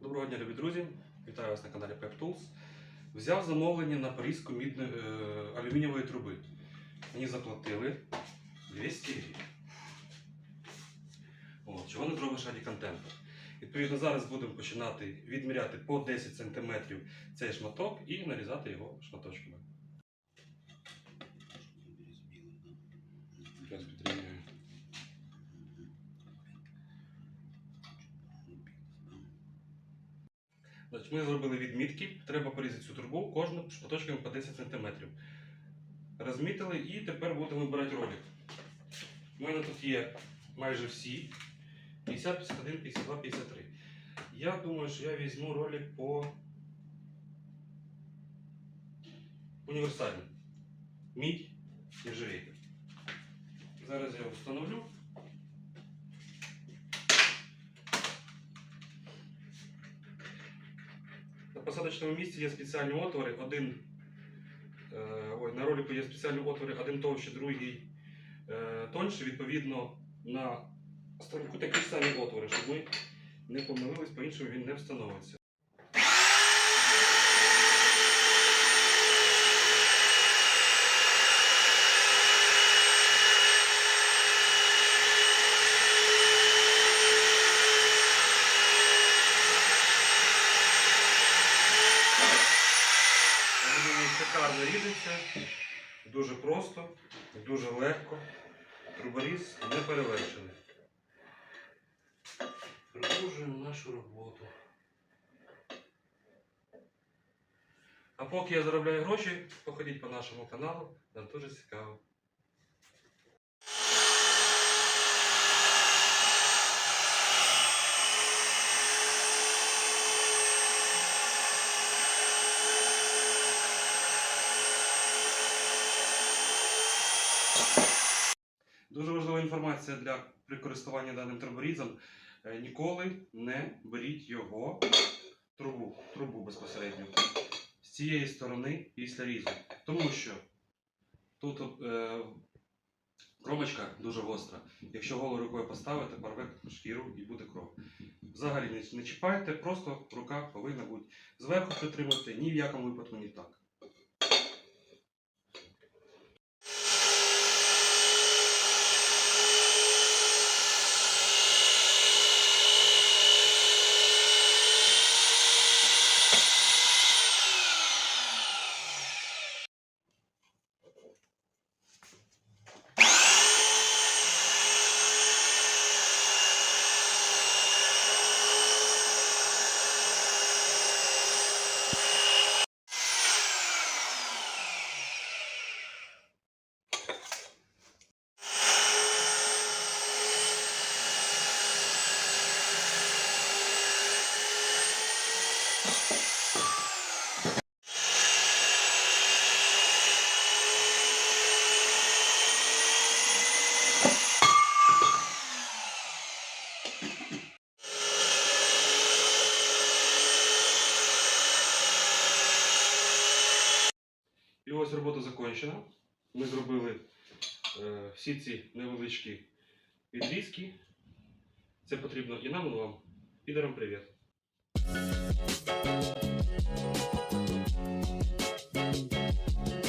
Доброго дня, любі друзі! Вітаю вас на каналі Pep Tools. Взяв замовлення на порізку мідної, е, алюмінієвої труби. Мені заплатили 200 гривень. От, чого не зробиш раді контенту. Відповідно, зараз будемо починати відміряти по 10 см цей шматок і нарізати його шматочками. Зараз підрівнюю. Значить, ми зробили відмітки. Треба порізати цю трубу кожну шматочками по 10 см. Розмітили і тепер будемо вибирати ролик. У мене тут є майже всі 50, 51, 52, 53. Я думаю, що я візьму ролик по універсальний. Мідь нержавейка. Зараз я встановлю. На посадочному місці є спеціальні отвори. Один, е, ой, на ролику є спеціальні отвори, один товщий, другий тонший. тоньше. Відповідно, на станку такі самі отвори, щоб ми не помилились, по-іншому він не встановиться. Шикарно ріжеться, дуже просто, дуже легко. Труборіз не перевершений. Продовжуємо нашу роботу. А поки я заробляю гроші, походіть по нашому каналу, нам дуже цікаво. Дуже важлива інформація для при користуванні даним труборізом. Е, Ніколи не беріть його трубу, трубу безпосередньо з цієї сторони після різу. Тому що тут е, кромочка дуже гостра. Якщо голою рукою поставити, порве шкіру і буде кров. Взагалі не, чіпайте, просто рука повинна бути зверху притримати, ні в якому випадку не так. І ось робота закінчена. Ми зробили е, всі ці невеличкі відрізки. Це потрібно і нам, і вам. Підерам привіт. Thank you